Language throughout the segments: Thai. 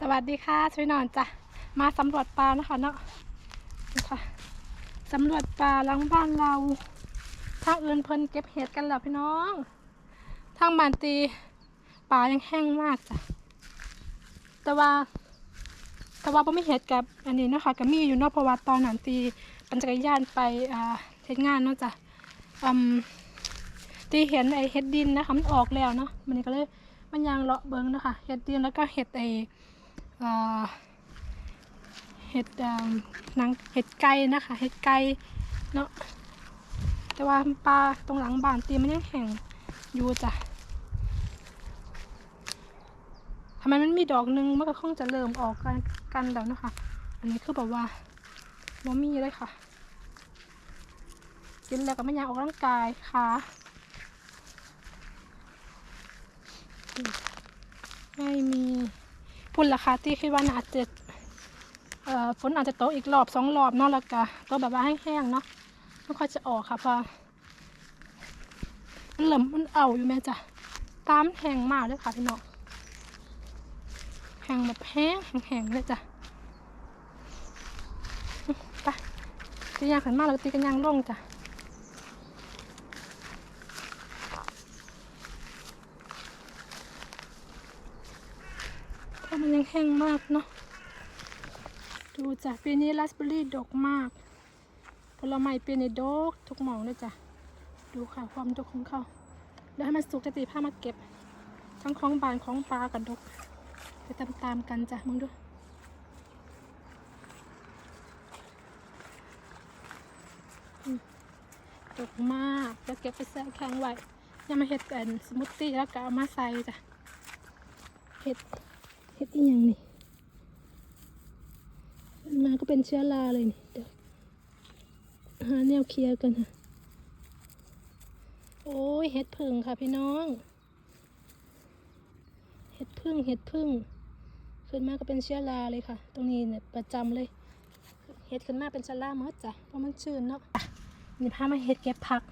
สวัสดีค่ะช่วยนอนจ้ะมาสำรวจปลานะคะเนาะนี่ค่ะสำรวจปลาหลังบ้านเราทางอื่นเพิ่นเก็บเห็ดกันแล้วพี่น้องทางบ้านตีปลายังแห้งมากจ้ะแต่ว่า แต่ว่าบ่ไม่เห็ดกับอันนี้นะคะก็มีอยู่นาะเพราะว่าตอนหนันตีปั่นจักรยานไปอ่าเฮ็ดงานเนาะจ้ะอืมตีเห็นไอเห็ดดินนะคะมันออกแล้วเนาะมันก็เลยมันยางเลาะเบิ้งนะคะเห็ดดินแล้วก็เห็ดไอ เห็ดอ่าหนังเห็ดไก่นะคะ เห็ดไก่เนาะแต่ว่าปลาตรงหลังบ้านตีมันยังแห้งอยู่จ้ะทำไมมันมีดอกหนึงมันก็คงจะเริ่มออกกันกันแล้วนะคะ อันนี้คือแบบว่าบ่มีเลยค่ะ กินแล้วก็ไม่อยากออกกำลังกายค่ะไม่มี พุ่นราคาที่คิดว่าน่าจะฝนอาจจะตกอีกรอบสองรอบเนาะแล้วก็ตกแบบว่าแห้งๆเนาะไม่ค่อยจะออกค่ะพราะมันเหลิมมันเอาอยู่แม่จ้ะตามแห้งมากเลยค่ะพี่น้องแห้งแบบแห้งแห้งๆเลยจ้ะไปตียางขันมากแล้วตีกันยางลงจ้ะามันยังแห้งมากเนาะดูจ้ะปีนี้ราสเบอร์รี่ดกมาก ผลไม้ปีนี้ดกทุกหมองเลยจ้ะดูค่ะความดกของเขาแล้วให้มันสุกจะตีผ้ามาเก็บ ทั้งของบานของปลากับดก ไปตามๆกันจ้ะมึงดูดกมากแล้วเก็บไปแช่แข็งไว้ยังมาเห็ดแต่สมูทตี้แล้วก็เอามาใส่จ้ะเห็ด เห็ดอีหยังนี่มันมาก็เป็นเชื้อราเลยนี่เดี๋ยวหาแนวเคลียร์กันค่ะโอ้ยเห็ดพึ่งค่ะพี่น้องเห็ดพึ่งเห็ดพึ่งขึ้นมาก็เป็นเชื้อราเลยค่ะ ตรงนี้เนี่ยประจำเลย เห็ดขึ้นมาเป็นเชื้อราหมดจ้ะเพราะมันชื้นเนาะนี่พามาเฮ็ดเก็บผัก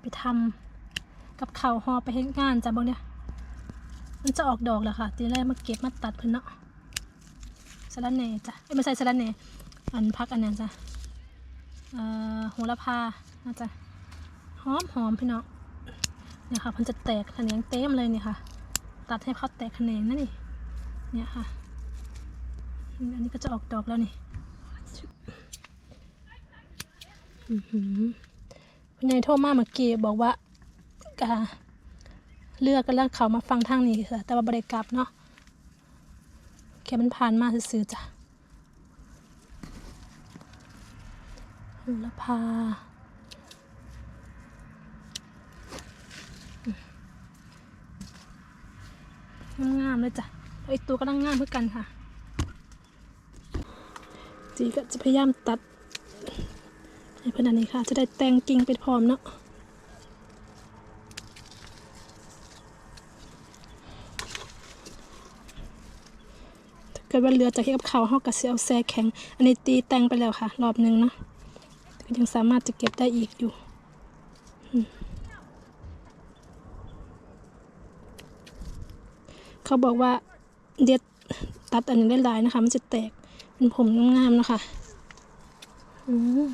ไปทำกับข้าวห่อไปเฮ็ดงานจ้ะบ่เนี่ย มันจะออกดอกแล้วค่ะทีแรกมาเก็บมาตัดเพิ่นเนาะสะระแหน่จ้ะเอ้ไม่ใช่สะระแหน่อันพักอันนั้นจ้ะเอ่อโหระพาน่าจะหอมหอมพี่น้องเนี่ยค่ะเพิ่นจะแตกแขนงเต็มเลยเนี่ยค่ะ ตัดให้เขาแตกแขนงนั่นนี่เนี่ยค่ะ อันนี้ก็จะออกดอกแล้วนี่อือหือคุณยายโทรมาเมื่อกี้บอกว่ากา เลือกกันแล้วเขามาฟังทางนี้ค่ะแต่ว่าบริกลับเนาะแค่มันผ่านมาซื้อๆจ้ะโหระพอืมงามๆเลยจ้ะไอตัวก็ตั้งงามเพื่อกันค่ะ จีก็จะพยายามตัดให้พนันนี้ค่ะ จะได้แต่งกิ่งไปพร้อมเนาะ เกิดว่าเหลือจากที่กับเขาวเขาก็สิเอาแซ่แข็ง อันนี้ตีแต่งไปแล้วค่ะ รอบหนึ่งเนาะก็ยังสามารถจะเก็บได้อีกอยู่เขาบอกว่าเด็ดตัดอันนี้ได้ลายนะคะ มันจะแตกเป็นผมงามๆนะคะอืม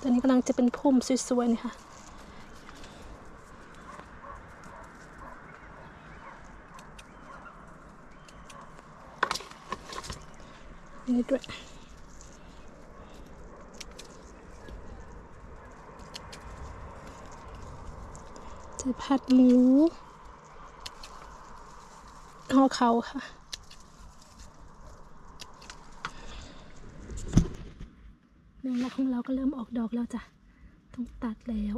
ตอนนี้กำลังจะเป็นพุ่มสวยๆนี่ค่ะ นี่ด้วยจะผัดหมูห่อเขาค่ะแมงลักของเราก็เริ่มออกดอกแล้วจ้ะ ต้องตัดแล้ว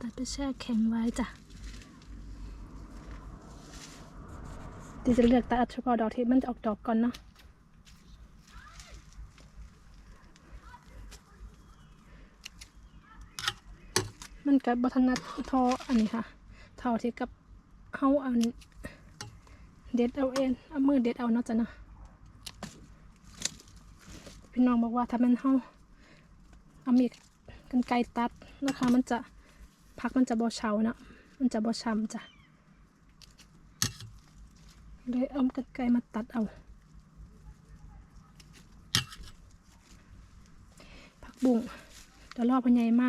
ตัดไปแช่แข็งไว้จ้ะ ดีจะเลือกตัดเฉพาะดอกที่มันจะออกดอกก่อนเนาะมันกับบทนัดทออันนี้ค่ะทอที่กับเฮาอันเด็ดเอาเองเอามือเด็ดเอาเนาะจ้ะเนาะพี่น้องบอกว่าถ้ามันเฮาเอามีกันไกรตัดนะคะมันจะผักมันจะบ่เฉาเนาะมันจะบ่ช้ำจ้ะ เลยเอากรรไกมาตัดเอา ผักบุ้งเดี๋ยวรอพอใหญายมา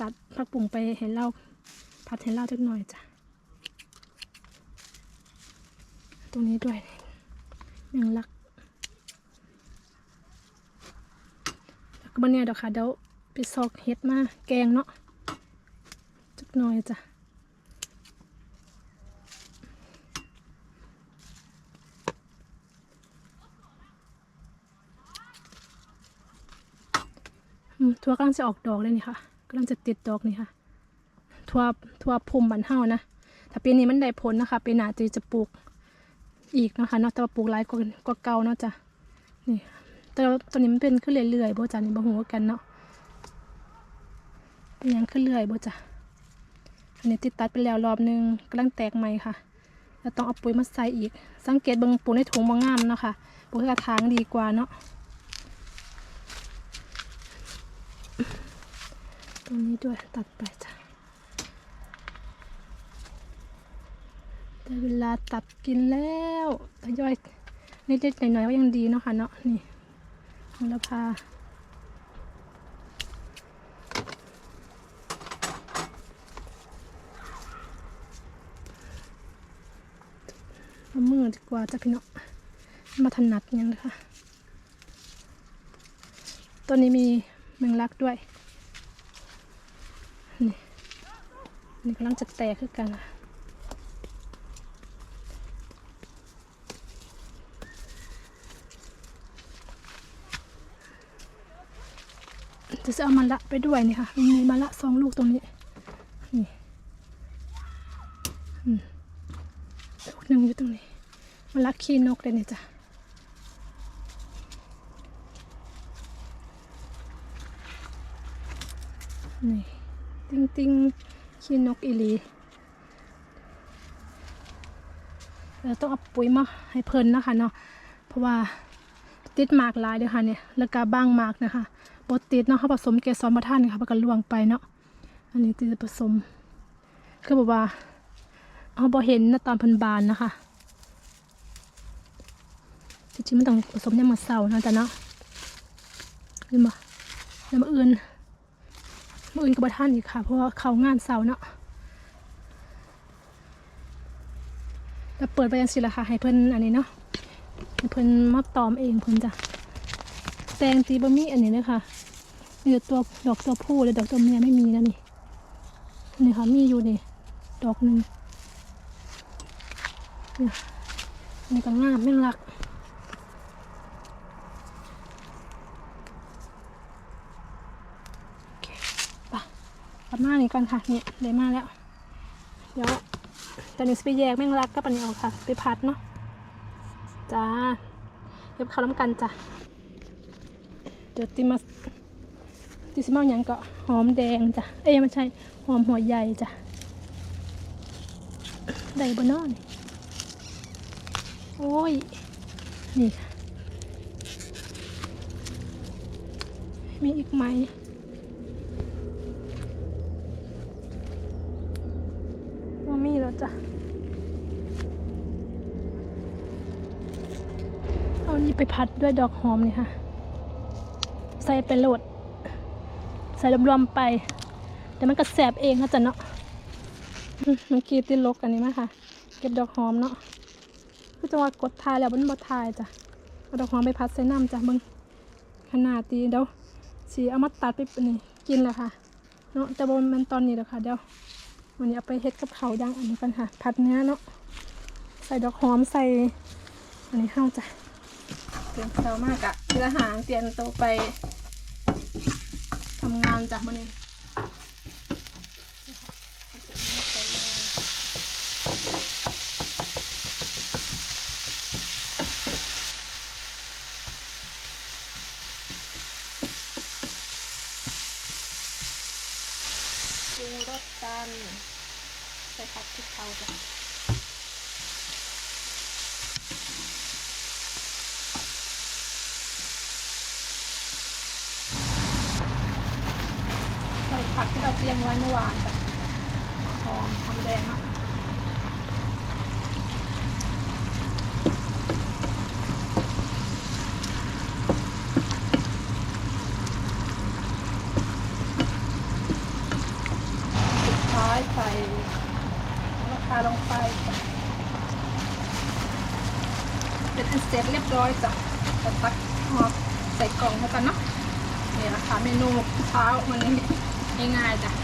ตัดผักบุ้งไปเห็นเล่าผัดเห็นเล่าจักหน่อยจ้ะ ตรงนี้ด้วยยังรักแล้วก็บนเนี่ยเดี๋ยวค่ะเดี๋ยวไปซอกเห็ดมาแกงเนาะจักหน่อยจ้ะ อืมทั่วกำลังจะออกดอกเลยนี่ค่ะกำลังจะติดดอกนี่ค่ะทั่วทั่วภูมิบันเฮานะถ้าปีนี้มันได้ผลนะคะปีหน้าจีจะปลูกอีกนะคะเนาะแต่ว่าปลูกหลายกว่ากว่าเก่าเนาะจ้ะนี่แต่ตัวนี้มันเป็นขึ้นเรื่อยๆบ่จ้ะนี่บ่ฮู้ว่ากันเนาะเป็นยังขึ้นเรื่อยโบจ้ะอันนี้ติดตัดไปแล้วรอบหนึงกำลังแตกใหม่ค่ะแล้วต้องเอาปุ๋ยมาใส่อีก สังเกตบิ่งปลูกในถุงบ่งงามเนาะค่ะปลูกในกระถางดีกว่าเนาะ รงนี้ด้วยตัดไปจ้ะได้เวลาตัดกินแล้วทยอยนิดๆหน่อยๆก็ยังดีเนาะค่ะเนาะนี่โหรพาเอามือดีกว่าจ้ะพี่เนาะมาถนัดยังเลยค่ะ ตัวนี้มีแมงลักด้วย นี่กำลังจะแตกขึ้นกันอะจะเอามาละไปด้วยนี่ค่ะ มีมาละสองลูกตรงนี้ นี่ลูกหนึ่งอยู่ตรงนี้ มาละขี้นกเลยนี่จ้ะนี่ ติ้งติ้ง ขี้นกอีลีเราต้องเอาปุ๋ยมาให้เพิ่นนะคะเนาะเพราะว่าติดหมากหลายเด้อค่ะเนี่ยแล้วก็บ้างหมากนะคะบดติดเนาะเขาผสมเกสรมาท่านค่ะมันก็ล่วงไปเนาะอันนี้ติดผสม คือแบบว่าเขาบอเห็นนะตอนพันบานนะคะจริงๆมันต้องผสมยามมาเสาร์นะจ๊ะเนาะเห็นบ่แล้วมาอื่น มื่ออื่นกับท่านอีกค่ะ เพราะว่าเขางานเสาเนาะแล้วเปิดไปยังสิละค่ะ ให้เพิ่นอันนี้เนาะให้เพิ่นมาตอมเองเพิ่นจ้ะแตงตีบะมี่อันนี้เลยค่ะมีแต่ตัวดอกตัวผู้เลยดอกตัวเมียไม่มีนะนี่นี่ค่ะมีอยู่นี่ดอกหนึ่งนี่อันนี่ก็งามแม่งรัก กลับมานี่ก่อนค่ะเนี่ยได้มาแล้ว เดี๋ยวตอนนี้ไปแยกแม่งรักกับอันนี้ออกค่ะ ไปพัดเนาะจ้าเดี๋ยวเขาล้ำกันจ้ะเดี๋ยวติมาติสมาอย่างก็หอมแดงจ้ะเอ้ยไม่ใช่หอมหัวใหญ่จ้ะได้บนนอนโอ้ย นี่ค่ะ มีอีกไหม ว่ามีแล้วจ้ะ เอา นี่ไปผัดด้วยดอกหอมนี่ค่ะ ใส่ไปโหลด ใส่รวมๆไปเดี๋ยวมันก็แสบเองนะจ๊ะเนาะมเมื่อกี้ติลกอันนี้มาค่ะ เก็บดอกหอมเนาะคือจังหวะกดทายแล้วมันบ่ทายจ้ะเอาดอกหอมไปพัดใส่น้ำจ้ะมึงขนาดตีเดี๋ยวสีเอามาตัดไปนี่กินแหละค่ะเนาะแต่บนมันตอนนี้แหละค่ะเดี๋ยววันนี้เอาไปเฮ็ดกับเขาดังอันนี้กันค่ะ ผัดเนื้อเนาะใส่ดอกหอมใส่อันนี้ข้าวจ้ะ เตรียมเช้ามากอะเรือหางเตรียมตัวไปทำงานจ้ะมันนี้ปรุงรสกันใส่ผักที่เขาจ้ะ ผักที่เราเตรียมไว้เมื่อวานแบบหอมทำแดงอะสุดท้ายใส่ราคาลงไปเป็นอันเสร็จเรียบร้อยจ้ะจะตักมาใส่กล่องแล้วกันเนาะนี่นะคะเมนูเช้าวันนี้ ง่ายๆจ้ะ